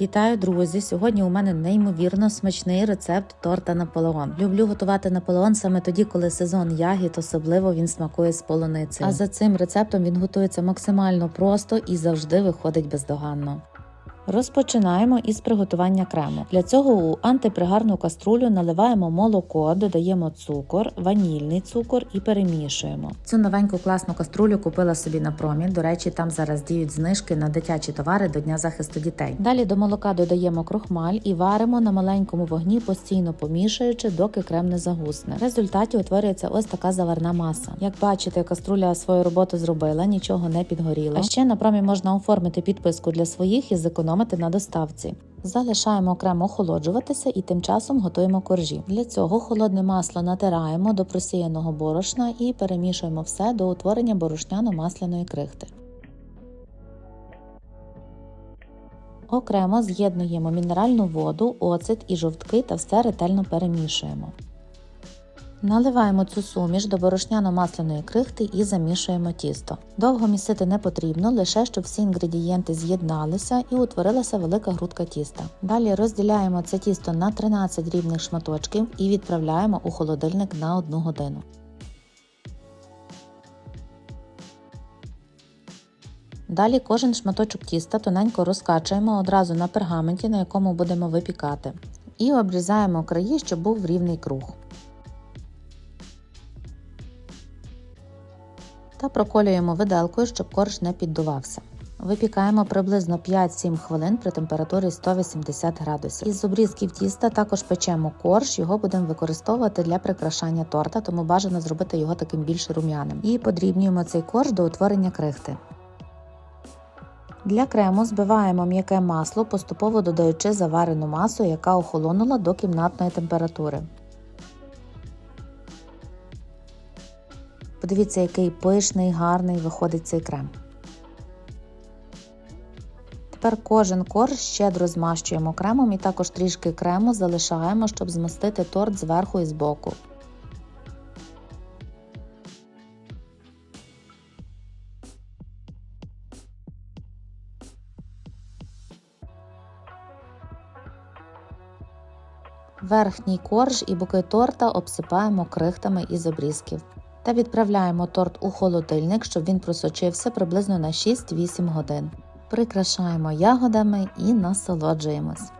Вітаю, друзі! Сьогодні у мене неймовірно смачний рецепт торта Наполеон. Люблю готувати Наполеон саме тоді, коли сезон ягід, особливо він смакує з полуницею. А за цим рецептом він готується максимально просто і завжди виходить бездоганно. Розпочинаємо із приготування крему. Для цього у антипригарну каструлю наливаємо молоко, додаємо цукор, ванільний цукор і перемішуємо. Цю новеньку класну каструлю купила собі на промі. До речі, там зараз діють знижки на дитячі товари до Дня захисту дітей. Далі до молока додаємо крохмаль і варимо на маленькому вогні, постійно помішуючи, доки крем не загусне. В результаті утворюється ось така заварна маса. Як бачите, каструля свою роботу зробила, нічого не підгоріло. А ще на промі можна оформити підписку для своїх і зекономити на доставці. Залишаємо окремо охолоджуватися і тим часом готуємо коржі. Для цього холодне масло натираємо до просіяного борошна і перемішуємо все до утворення борошняно-масляної крихти. Окремо з'єднуємо мінеральну воду, оцет і жовтки та все ретельно перемішуємо. Наливаємо цю суміш до борошняно-масляної крихти і замішуємо тісто. Довго місити не потрібно, лише щоб всі інгредієнти з'єдналися і утворилася велика грудка тіста. Далі розділяємо це тісто на 13 рівних шматочків і відправляємо у холодильник на 1 годину. Далі кожен шматочок тіста тоненько розкачуємо одразу на пергаменті, на якому будемо випікати, і обрізаємо краї, щоб був рівний круг. Та проколюємо виделкою, щоб корж не піддувався. Випікаємо приблизно 5-7 хвилин при температурі 180 градусів. Із обрізків тіста також печемо корж, його будемо використовувати для прикрашання торта, тому бажано зробити його таким більш рум'яним. І подрібнюємо цей корж до утворення крихти. Для крему збиваємо м'яке масло, поступово додаючи заварену масу, яка охолонула до кімнатної температури. Подивіться, який пишний, гарний виходить цей крем. Тепер кожен корж щедро змащуємо кремом і також трішки крему залишаємо, щоб змастити торт зверху і збоку. Верхній корж і боки торта обсипаємо крихтами із обрізків та відправляємо торт у холодильник, щоб він просочився приблизно на 6-8 годин. Прикрашаємо ягодами і насолоджуємось.